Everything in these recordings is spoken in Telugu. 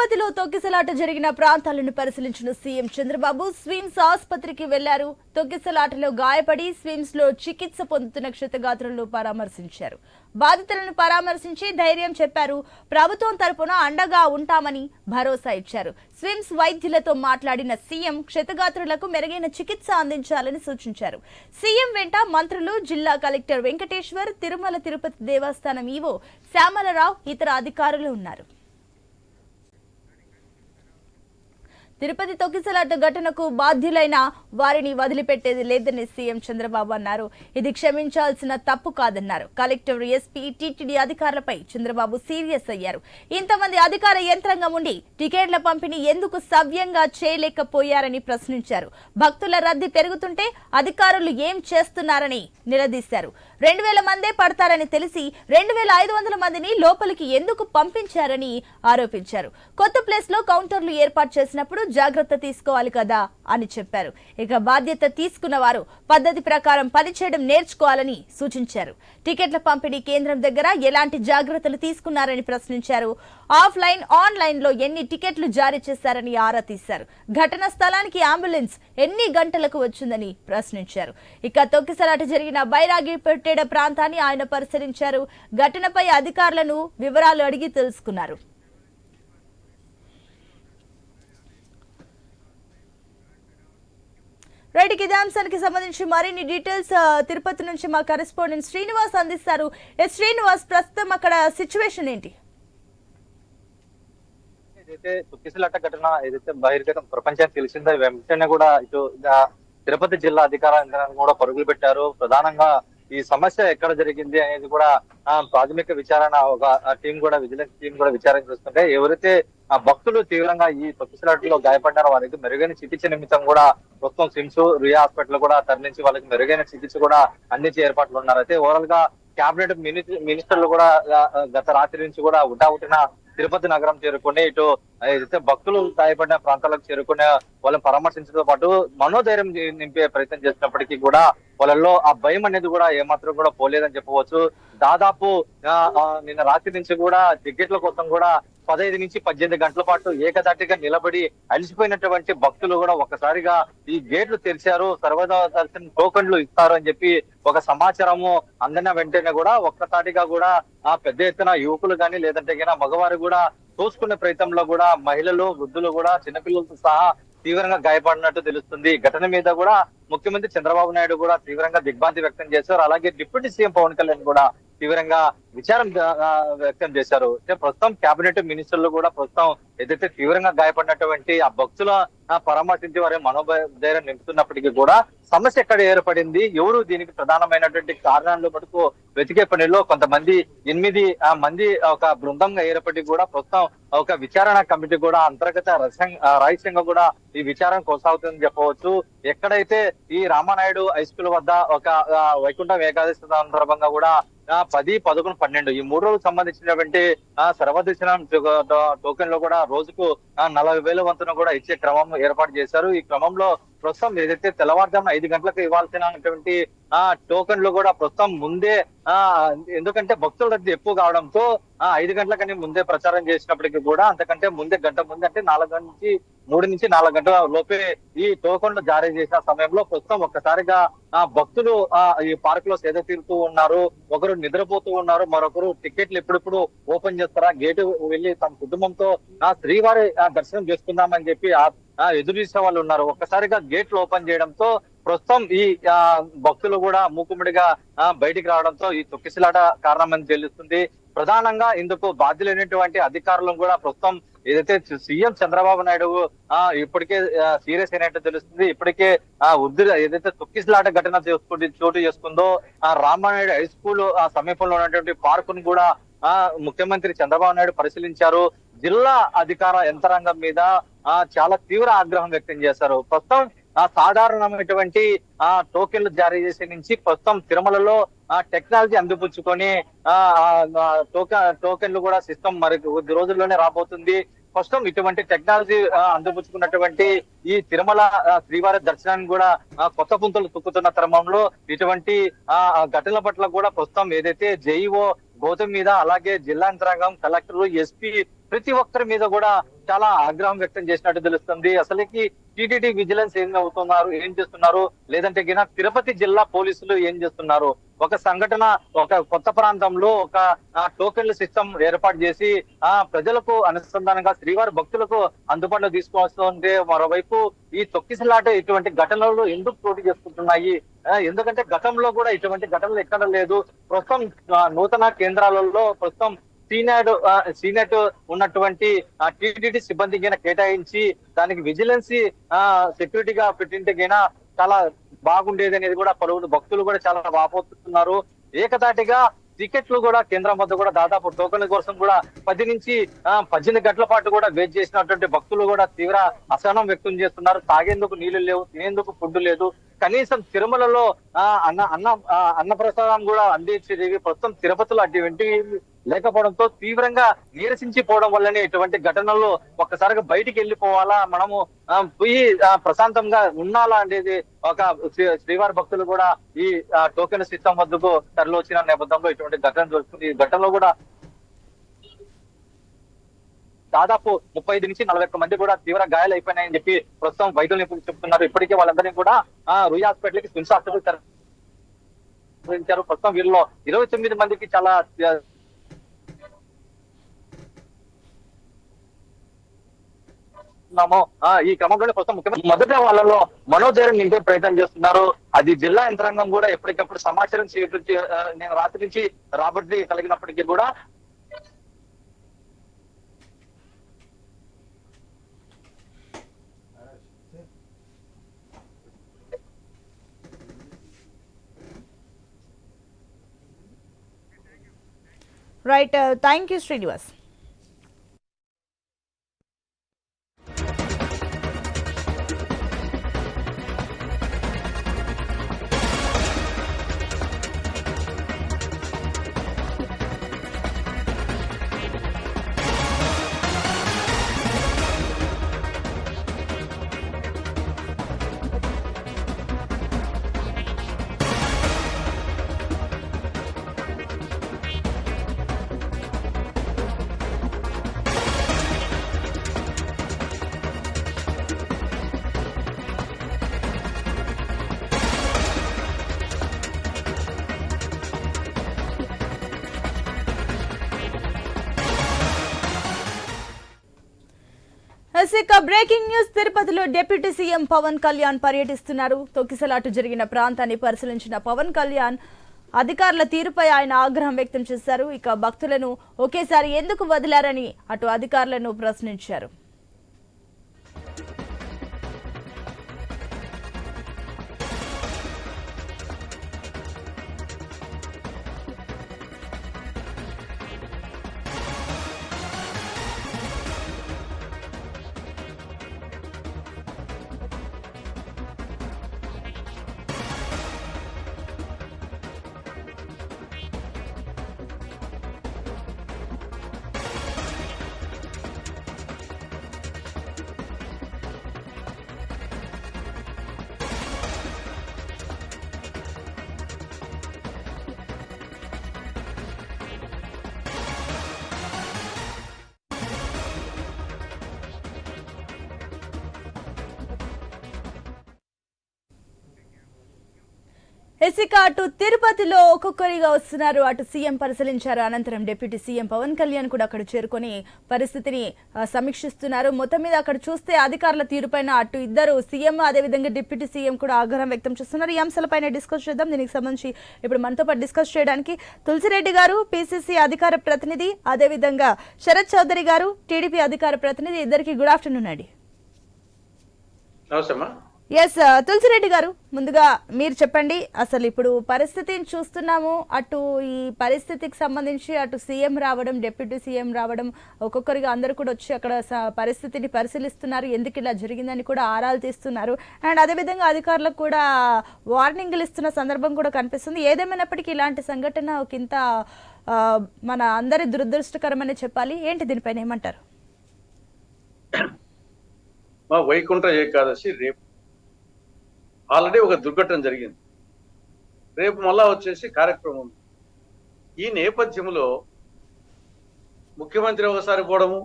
తిరుపతిలో తొక్కిసలాట జరిగిన ప్రాంతాలను పరిశీలించిన సీఎం చంద్రబాబు స్విమ్స్ ఆసుపత్రికి వెళ్ళారు. తొక్కిసలాటలో గాయపడి స్విమ్స్లో చికిత్స పొందుతున్న క్షతగాత్రులను పరామర్శించారు. బాధితులను పరామర్శించి ధైర్యం చెప్పారు. ప్రభుత్వం తరపున అండగా ఉంటామని భరోసా ఇచ్చారు. స్విమ్స్ వైద్యులతో మాట్లాడిన సీఎం క్షతగాత్రులకు మెరుగైన చికిత్స అందించాలని సూచించారు. సీఎం వెంట మంత్రులు జిల్లా కలెక్టర్ వెంకటేశ్వర్ తిరుమల తిరుపతి దేవస్థానం ఈవో శ్యామలరావు ఇతర అధికారులు ఉన్నారు. తిరుపతి తొక్కిసలాట ఘటనకు బాధ్యులైన వారిని వదిలిపెట్టేది లేదని సీఎం చంద్రబాబు అన్నారు. ఇది క్షమించాల్సిన తప్పు కాదన్నారు. కలెక్టర్ ఎస్పీ టీటీడీ అధికారులపై చంద్రబాబు సీరియస్ అయ్యారు. ఇంతమంది అధికార యంత్రాంగం ఉండి టికెట్ల పంపిణీ ఎందుకు సవ్యంగా చేయలేకపోయారని ప్రశ్నించారు. భక్తుల రద్దీ పెరుగుతుంటే అధికారులు ఏం చేస్తున్నారని నిలదీశారు. రెండు వేల మందే పడతారని తెలిసి రెండు వేల ఐదు వందల మందిని లోపలికి ఎందుకు పంపించారని ఆరోపించారు. కొత్త ప్లేస్లో కౌంటర్లు ఏర్పాటు చేసినప్పుడు జాగ్రత్త తీసుకోవాలి కదా అని చెప్పారు. ఇక బాధ్యత తీసుకున్న వారు పద్ధతి ప్రకారం పనిచేయడం నేర్చుకోవాలని సూచించారు. టికెట్ల పంపిణీ కేంద్రం దగ్గర ఎలాంటి జాగ్రత్తలు తీసుకున్నారని ప్రశ్నించారు. ఆఫ్లైన్ ఆన్లైన్లో ఎన్ని టికెట్లు జారీ చేశారని ఆరా తీశారు. ఘటన స్థలానికి అంబులెన్స్ ఎన్ని గంటలకు వచ్చిందని ప్రశ్నించారు. ఇక తొక్కిసలాట జరిగిన బైరాగిపేట ప్రాంతాన్ని ఆయన పరిశీలించారు. ఘటనపై అధికారులను వివరాలు అడిగి తెలుసుకున్నారు. రైట్ ఇదే అంశానికి సంబంధించి మరిన్ని డీటెయిల్స్ తిరుపతి నుంచి మా కరెస్పాండెంట్ శ్రీనివాస్ అందిస్తారు. ఏ శ్రీనివాస్ ప్రస్తుతం అక్కడ సిచ్యువేషన్ ఏంటి? ఏదైతే తొక్కిసలాట ఘటన ఏదైతే బహిర్గతం ప్రపంచానికి తెలిసిందో వెంటనే కూడా ఇటు తిరుపతి జిల్లా అధికార కూడా పరుగులు పెట్టారు. ప్రధానంగా ఈ సమస్య ఎక్కడ జరిగింది అనేది కూడా ప్రాథమిక విచారణ ఒక టీం కూడా విజిలెన్స్ టీం కూడా విచారణ చేస్తుంటే ఎవరైతే ఆ భక్తులు తీవ్రంగా ఈ తొక్కిసలాటలో గాయపడ్డారో వారికి మెరుగైన చికిత్స నిమిత్తం కూడా మొత్తం సిమ్స్ రియా హాస్పిటల్ కూడా తరలించి వాళ్ళకి మెరుగైన చికిత్స కూడా అందించే ఏర్పాట్లు ఉన్నారు. అయితే ఓవరాల్గా కేబినెట్ మిని- మినిస్టర్లు కూడా గత రాత్రి నుంచి కూడా ఉటావుటిన తిరుపతి నగరం చేరుకుని ఇటు ఏదైతే భక్తులు గాయపడిన ప్రాంతాలకు చేరుకునే వాళ్ళని పరామర్శించడంతో పాటు మనోధైర్యం నింపే ప్రయత్నం చేసినప్పటికీ కూడా వాళ్ళల్లో ఆ భయం అనేది కూడా ఏమాత్రం కూడా పోలేదని చెప్పవచ్చు. దాదాపు నిన్న రాత్రి నుంచి కూడా టికెట్ల కోసం కూడా పదహైదు నుంచి పద్దెనిమిది గంటల పాటు ఏకదాటిగా నిలబడి అలసిపోయినటువంటి భక్తులు కూడా ఒక్కసారిగా ఈ గేట్లు తెరిచారు. సర్వదా దర్శన టోకన్లు ఇస్తారు అని చెప్పి ఒక సమాచారము అందిన వెంటనే కూడా ఒక్కసారిగా కూడా ఆ పెద్ద ఎత్తున యువకులు కానీ లేదంటే గిన మగవారు కూడా తోసుకునే ప్రయత్నంలో కూడా మహిళలు వృద్ధులు కూడా చిన్నపిల్లలతో సహా తీవ్రంగా గాయపడినట్టు తెలుస్తుంది. ఘటన మీద కూడా ముఖ్యమంత్రి చంద్రబాబు నాయుడు కూడా తీవ్రంగా దిగ్భ్రాంతి వ్యక్తం చేశారు. అలాగే డిప్యూటీ సీఎం పవన్ కళ్యాణ్ కూడా తీవ్రంగా విచారం వ్యక్తం చేశారు. ప్రస్తుతం కేబినెట్ మినిస్టర్లు కూడా ప్రస్తుతం ఏదైతే తీవ్రంగా గాయపడినటువంటి ఆ భక్తుల పరామర్శించి వారి మనోధైర్యం నింపుతున్నప్పటికీ కూడా సమస్య ఎక్కడ ఏర్పడింది ఎవరు దీనికి ప్రధానమైనటువంటి కారణాలు మటుకు వెతికే పనిలో కొంతమంది ఎనిమిది మంది ఒక బృందంగా ఏర్పడి కూడా ప్రస్తుతం ఒక విచారణ కమిటీ కూడా అంతర్గత రహస్యంగా కూడా ఈ విచారణ కొనసాగుతుందని చెప్పవచ్చు. ఎక్కడైతే ఈ రామానాయుడు హై స్కూల్ వద్ద ఒక వైకుంఠ వైకుంఠం ఏకాదశి సందర్భంగా కూడా పది పదకొండు పన్నెండు. ఈ మూడు రోజులకు సంబంధించినటువంటి ఆ, సర్వదర్శనం టోకెన్లో కూడా రోజుకు నలభై వేల వంతున కూడా ఇచ్చే క్రమం ఏర్పాటు చేశారు. ఈ క్రమంలో ప్రస్తుతం ఏదైతే తెల్లవారుజామున ఐదు గంటలకు ఇవ్వాల్సినటువంటి ఆ టోకన్లు కూడా ప్రస్తుతం ముందే ఆ ఎందుకంటే భక్తుల రద్దీ ఎక్కువ కావడంతో ఆ ఐదు గంటలకని ముందే ప్రచారం చేసినప్పటికీ కూడా అంతకంటే ముందే గంట ముందే అంటే నాలుగు నుంచి మూడు నుంచి నాలుగు గంటల లోపే ఈ టోకన్లు జారీ చేసిన సమయంలో ప్రస్తుతం ఒక్కసారిగా ఆ భక్తులు ఆ ఈ పార్క్లో సేద తీరుతూ ఉన్నారు. ఒకరు నిద్రపోతూ ఉన్నారు మరొకరు టికెట్లు ఎప్పుడెప్పుడు ఓపెన్ చేస్తారా? గేటు వెళ్ళి తమ కుటుంబంతో ఆ శ్రీవారి ఆ దర్శనం చేసుకుందామని చెప్పి ఆ ఎదురు చూసే వాళ్ళు ఉన్నారు. ఒక్కసారిగా గేట్లు ఓపెన్ చేయడంతో ప్రస్తుతం ఈ భక్తులు కూడా మూకుమ్మడిగా బయటికి రావడంతో ఈ తొక్కిసలాట కారణమని తెలుస్తుంది. ప్రధానంగా ఇందుకు బాధ్యులైనటువంటి అధికారులను కూడా ప్రస్తుతం ఏదైతే సీఎం చంద్రబాబు నాయుడు ఆ ఇప్పటికే సీరియస్ అయినట్టు తెలుస్తుంది. ఇప్పటికే ఆ ఉద్రి ఏదైతే తొక్కిసలాట ఘటన చేసుకుంటే చోటు చేసుకుందో ఆ రామానాయుడు హై స్కూల్ ఆ సమీపంలో ఉన్నటువంటి పార్కును కూడా ఆ ముఖ్యమంత్రి చంద్రబాబు నాయుడు పరిశీలించారు. జిల్లా అధికార యంత్రాంగం మీద చాలా తీవ్ర ఆగ్రహం వ్యక్తం చేశారు. ప్రస్తుతం ఆ సాధారణమైనటువంటి ఆ టోకెన్లు జారీ చేసే నుంచి ప్రస్తుతం తిరుమలలో ఆ టెక్నాలజీ అందిపుచ్చుకొని ఆ టోకెన్ టోకెన్లు కూడా సిస్టమ్ మరి కొద్ది రోజుల్లోనే రాబోతుంది. ప్రస్తుతం ఇటువంటి టెక్నాలజీ అందిపుచ్చుకున్నటువంటి ఈ తిరుమల శ్రీవారి దర్శనాన్ని కూడా కొత్త పుంతలు తొక్కుతున్న క్రమంలో ఇటువంటి ఆ ఆ ఘటనల పట్ల కూడా ప్రస్తుతం ఏదైతే జైఓ గౌతమ్ మీద అలాగే జిల్లా యంత్రాంగం కలెక్టర్ ఎస్పీ ప్రతి ఒక్కరి మీద కూడా చాలా ఆగ్రహం వ్యక్తం చేసినట్టు తెలుస్తుంది. అసలుకి టీటీడీ విజిలెన్స్ ఏం అవుతున్నారు ఏం చేస్తున్నారు? లేదంటే గిన తిరుపతి జిల్లా పోలీసులు ఏం చేస్తున్నారు? ఒక సంఘటన ఒక కొత్త ప్రాంతంలో ఒక టోకెన్ల సిస్టమ్ ఏర్పాటు చేసి ఆ ప్రజలకు అనుసంధానంగా శ్రీవారి భక్తులకు అందుబాటులో తీసుకువస్తుంటే మరోవైపు ఈ తొక్కిసలాట ఇటువంటి ఘటనలు ఎందుకు పోటీ చేసుకుంటున్నాయి? ఎందుకంటే గతంలో కూడా ఇటువంటి ఘటనలు ఎక్కడ లేదు. ప్రస్తుతం నూతన కేంద్రాలలో ప్రస్తుతం సీనియర్ సీనియర్ ఉన్నటువంటి టీటీడీ సిబ్బందికి కేటాయించి దానికి విజిలెన్స్ సెక్యూరిటీగా పెట్టింటే గిన చాలా బాగుండేది అనేది కూడా పలువురు భక్తులు కూడా చాలా వాపోతున్నారు. ఏకదాటిగా టికెట్లు కూడా కేంద్రం వద్ద కూడా దాదాపు టోకెన్ కోసం కూడా పది నుంచి పద్దెనిమిది గంటల పాటు కూడా వెయిట్ చేసినటువంటి భక్తులు కూడా తీవ్ర అసహనం వ్యక్తం చేస్తున్నారు. తాగేందుకు నీళ్ళు లేవు తినేందుకు ఫుడ్ లేదు. కనీసం తిరుమలలో ఆ, అన్న అన్న ఆ, అన్నప్రసాదం కూడా అందించేది ప్రస్తుతం తిరుపతిలో అటువంటి లేకపోవడంతో తీవ్రంగా నీరసించిపోవడం వల్లనే ఇటువంటి ఘటనలు ఒక్కసారిగా బయటికి వెళ్ళిపోవాలా మనము పోయి ప్రశాంతంగా ఉండాలా అనేది ఒక శ్రీవారి భక్తులు కూడా ఈ టోకెన్ సిస్టమ్ వద్దకు తరలివచ్చిన నేపథ్యంలో ఇటువంటి ఘటన జరుగుతుంది. ఈ ఘటనలో కూడా దాదాపు ముప్పై ఐదు నుంచి నలభై ఒక్క మంది కూడా తీవ్ర గాయాలైపోయినాయని చెప్పి ప్రస్తుతం వైద్యులు నిపుణులు చెప్తున్నారు. ఇప్పటికే వాళ్ళందరినీ కూడా ఆ రుయ్ హాస్పిటల్కి స్విమ్స్ హాస్పిటల్ తరలించారు. ప్రస్తుతం వీళ్ళలో ఇరవై తొమ్మిది మందికి చాలా ఆ, ఈ క్రమంలోనే ప్రస్తుతం ముఖ్యమంత్రి మొదట వాళ్ళలో మనోధైర్యం నింపే ప్రయత్నం చేస్తున్నారు. అది జిల్లా యంత్రాంగం కూడా ఎప్పటికప్పుడు సమాచారం నేను రాత్రి నుంచి రాబట్టి కలిగినప్పటికీ కూడా right thank you Srinivas yes ఇక బ్రేకింగ్ న్యూస్ తిరుపతిలో డిప్యూటీ సీఎం పవన్ కళ్యాణ్ పర్యటిస్తున్నారు. తొక్కిసలాటు జరిగిన ప్రాంతాన్ని పరిశీలించిన పవన్ కళ్యాణ్ అధికారుల తీరుపై ఆయన ఆగ్రహం వ్యక్తం చేశారు. ఇక భక్తులను ఒకేసారి ఎందుకు వదిలారని అటు అధికారులను ప్రశ్నించారు. ఎసికా అటు తిరుపతిలో ఒక్కొక్కరిగా వస్తున్నారు. అటు సీఎం పరిశీలించారు. అనంతరం డిప్యూటీ సీఎం పవన్ కళ్యాణ్ కూడా అక్కడ చేరుకొని పరిస్థితిని సమీక్షిస్తున్నారు. మొత్తం మీద అక్కడ చూస్తే అధికారుల తీరుపైన అటు ఇద్దరు సీఎం అదేవిధంగా డిప్యూటీ సీఎం కూడా ఆగ్రహం వ్యక్తం చేస్తున్నారు. ఈ అంశాలపైన డిస్కస్ చేద్దాం. దీనికి సంబంధించి ఇప్పుడు మనతో పాటు డిస్కస్ చేయడానికి తులసిరెడ్డి గారు పిసిసి అధికార ప్రతినిధి అదేవిధంగా శరత్ చౌదరి గారు టీడీపీ అధికార ప్రతినిధి. ఇద్దరికి గుడ్ ఆఫ్టర్నూన్ అండి. నమస్తే ఎస్ uh, తులసిరెడ్డి గారు ముందుగా మీరు చెప్పండి అసలు ఇప్పుడు పరిస్థితిని చూస్తున్నాము అటు ఈ పరిస్థితికి సంబంధించి అటు సీఎం రావడం డిప్యూటీ సీఎం రావడం ఒక్కొక్కరిగా అందరూ కూడా వచ్చి అక్కడ పరిస్థితిని పరిశీలిస్తున్నారు ఎందుకు ఇలా జరిగిందని కూడా ఆరాలు తీస్తున్నారు. అండ్ అదేవిధంగా అధికారులకు కూడా వార్నింగ్లు ఇస్తున్న సందర్భం కూడా కనిపిస్తుంది. ఏదేమైనప్పటికీ ఇలాంటి సంఘటన ఒక ఇంత మన అందరి దురదృష్టకరమని చెప్పాలి. ఏంటి దీనిపైన ఏమంటారు? వైకుంఠ ఏకాదశి రేపు ఆల్రెడీ ఒక దుర్ఘటన జరిగింది. రేపు మళ్ళా వచ్చేసి కార్యక్రమం ఈ నేపథ్యంలో ముఖ్యమంత్రి ఒకసారి పోవడము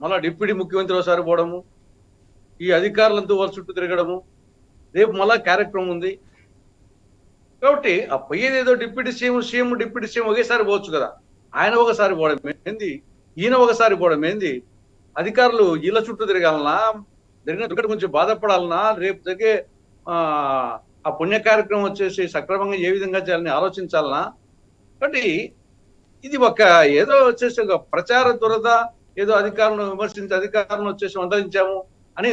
మళ్ళా డిప్యూటీ ముఖ్యమంత్రి ఒకసారి పోవడము ఈ అధికారులంతా వాళ్ళ చుట్టూ తిరగడము రేపు మళ్ళా కార్యక్రమం ఉంది. కాబట్టి ఆ పోయేది ఏదో deputy CM CM deputy CM ఒకేసారి పోవచ్చు కదా. ఆయన ఒకసారి పోవడం ఏంది ఈయన ఒకసారి పోవడం ఏంది అధికారులు వీళ్ళ చుట్టూ తిరగాలనా? జరిగిన దుర్ఘటన గురించి బాధపడాలనా రేపు జరిగే ఆ పుణ్య కార్యక్రమం వచ్చేసి సక్రమంగా ఏ విధంగా చేయాలని ఆలోచించాలనా కాబట్టి ఇది ఒక ఏదో వచ్చేసి ఒక ప్రచార దురద ఏదో అధికారులను విమర్శించి అధికారులను వచ్చేసి మందలించాము అని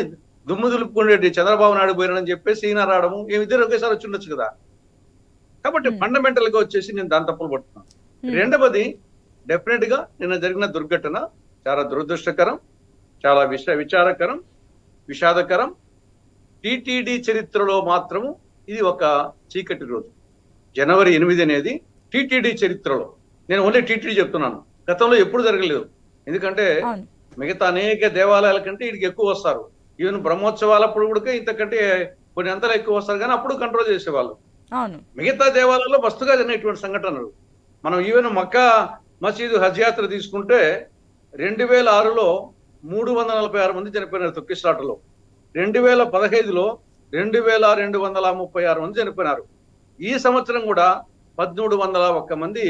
దుమ్ము దులుపుకునేటి చంద్రబాబు నాయుడు పోయినని చెప్పేసి ఈయన రావడము ఇద్దరు ఒకేసారి వచ్చి ఉండొచ్చు కదా కాబట్టి. ఫండమెంటల్గా వచ్చేసి నేను దాని తప్పులు పడుతున్నాను. రెండవది డెఫినెట్గా నిన్న జరిగిన దుర్ఘటన చాలా దురదృష్టకరం చాలా విష విచారకరం విషాదకరం. టిటిడి చరిత్రలో మాత్రము ఇది ఒక చీకటి రోజు. జనవరి ఎనిమిది అనేది టిటిడి చరిత్రలో. నేను ఓన్లీ టిటిడి చెప్తున్నాను. గతంలో ఎప్పుడు జరగలేదు. ఎందుకంటే మిగతా అనేక దేవాలయాల కంటే వీడికి ఎక్కువ వస్తారు. ఈవెన్ బ్రహ్మోత్సవాలప్పుడు కూడా ఇంతకంటే కొన్ని అంతలు ఎక్కువ వస్తారు. కానీ అప్పుడు కంట్రోల్ చేసేవాళ్ళు. మిగతా దేవాలయాల్లో మస్తుగా జరిగినటువంటి సంఘటనలు. మనం ఈవెన్ మక్కా మసీదు హజ్ యాత్ర తీసుకుంటే రెండు వేల ఆరులో మూడు వందల నలభై ఆరు మంది చనిపోయినారు తొక్కిస్లాటలో. రెండు వేల పదహైదులో రెండు వేల రెండు వందల ముప్పై ఆరు మంది చనిపోయినారు. ఈ సంవత్సరం కూడా పదమూడు వందల ఒక్క మంది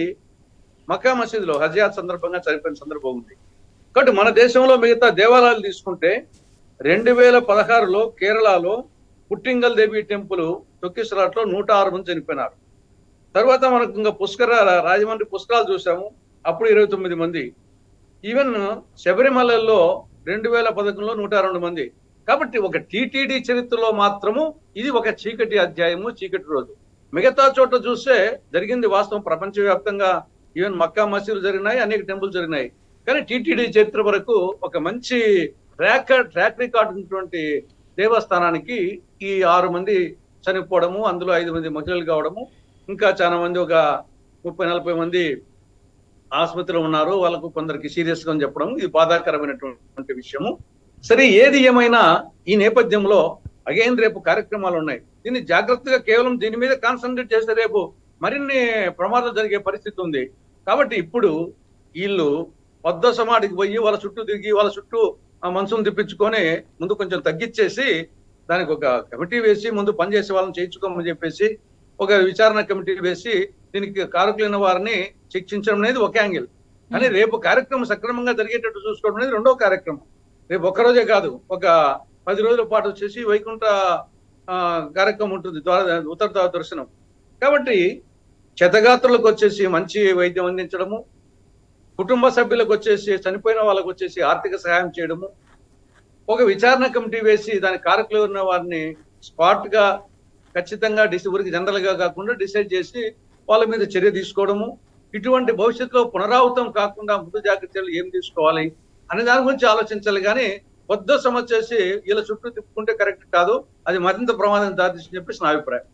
మక్కా మసీదులో హజయాత్ సందర్భంగా చనిపోయిన సందర్భం ఉంది. కాబట్టి మన దేశంలో మిగతా దేవాలయాలు తీసుకుంటే రెండు వేల పదహారులో కేరళలో పుట్టింగల్ దేవి టెంపుల్ తొక్కిసలాట్లో నూట ఆరు మంది చనిపోయినారు. తర్వాత మనకు ఇంకా పుష్కర రాజమండ్రి పుష్కరాలు చూసాము. అప్పుడు ఇరవై తొమ్మిది మంది. ఈవెన్ శబరిమలలో రెండు వేల పదకొండులో నూట రెండు మంది. కాబట్టి ఒక టీటీడీ చరిత్రలో మాత్రము ఇది ఒక చీకటి అధ్యాయము చీకటి రోజు. మిగతా చోట చూస్తే జరిగింది వాస్తవం ప్రపంచవ్యాప్తంగా. ఈవెన్ మక్కా మసీదులు జరిగినాయి అనేక టెంపుల్ జరిగినాయి. కానీ టీటీడీ చరిత్ర వరకు ఒక మంచి ట్రాక్ ట్రాక్ రికార్డ్ ఉన్నటువంటి దేవస్థానానికి ఈ ఆరు మంది చనిపోవడము అందులో ఐదు మంది మహిళలు కావడము ఇంకా చాలా మంది ఒక ముప్పై నలభై మంది ఆసుపత్రిలో ఉన్నారు. వాళ్ళకు కొందరికి సీరియస్గా అని చెప్పడం ఇది బాధాకరమైనటువంటి విషయము. సరే ఏది ఏమైనా ఈ నేపథ్యంలో అగైన్ రేపు కార్యక్రమాలు ఉన్నాయి. దీన్ని జాగ్రత్తగా కేవలం దీని మీద కాన్సన్ట్రేట్ చేస్తే రేపు మరిన్ని ప్రమాదాలు జరిగే పరిస్థితి ఉంది. కాబట్టి ఇప్పుడు వీళ్ళు వద్ద సమాడికి పోయి వాళ్ళ చుట్టూ తిరిగి వాళ్ళ చుట్టూ ఆ మనసును తిప్పించుకొని ముందు కొంచెం తగ్గించేసి దానికి ఒక కమిటీ వేసి ముందు పనిచేసే వాళ్ళని చేయించుకోమని చెప్పేసి ఒక విచారణ కమిటీ వేసి దీనికి కారకులైన వారిని శిక్షించడం అనేది ఒక యాంగిల్. కానీ రేపు కార్యక్రమం సక్రమంగా జరిగేటట్టు చూసుకోవడం అనేది రెండో కార్యక్రమం. రేపు ఒక్క రోజే కాదు ఒక పది రోజుల పాటు వచ్చేసి వైకుంఠ కార్యక్రమం ఉంటుంది ద్వార ఉత్తర దర్శనం. కాబట్టి క్షతగాత్రులకు వచ్చేసి మంచి వైద్యం అందించడము కుటుంబ సభ్యులకు వచ్చేసి చనిపోయిన వాళ్ళకు వచ్చేసి ఆర్థిక సహాయం చేయడము ఒక విచారణ కమిటీ వేసి దాని కారకులు ఉన్న వారిని స్పాట్గా ఖచ్చితంగా డిసి ఊరికి జనరల్గా కాకుండా డిసైడ్ చేసి వాళ్ళ మీద చర్య తీసుకోవడము ఇటువంటి భవిష్యత్తులో పునరావృతం కాకుండా ముందు జాగ్రత్తలు ఏం తీసుకోవాలి అనే దాని గురించి ఆలోచించాలి. కానీ కొద్ద సమస్య చేసి వీళ్ళ చుట్టూ తిప్పుకుంటే కరెక్ట్ కాదు. అది మరింత ప్రమాదం దారితీసి చెప్పేసి నా అభిప్రాయం.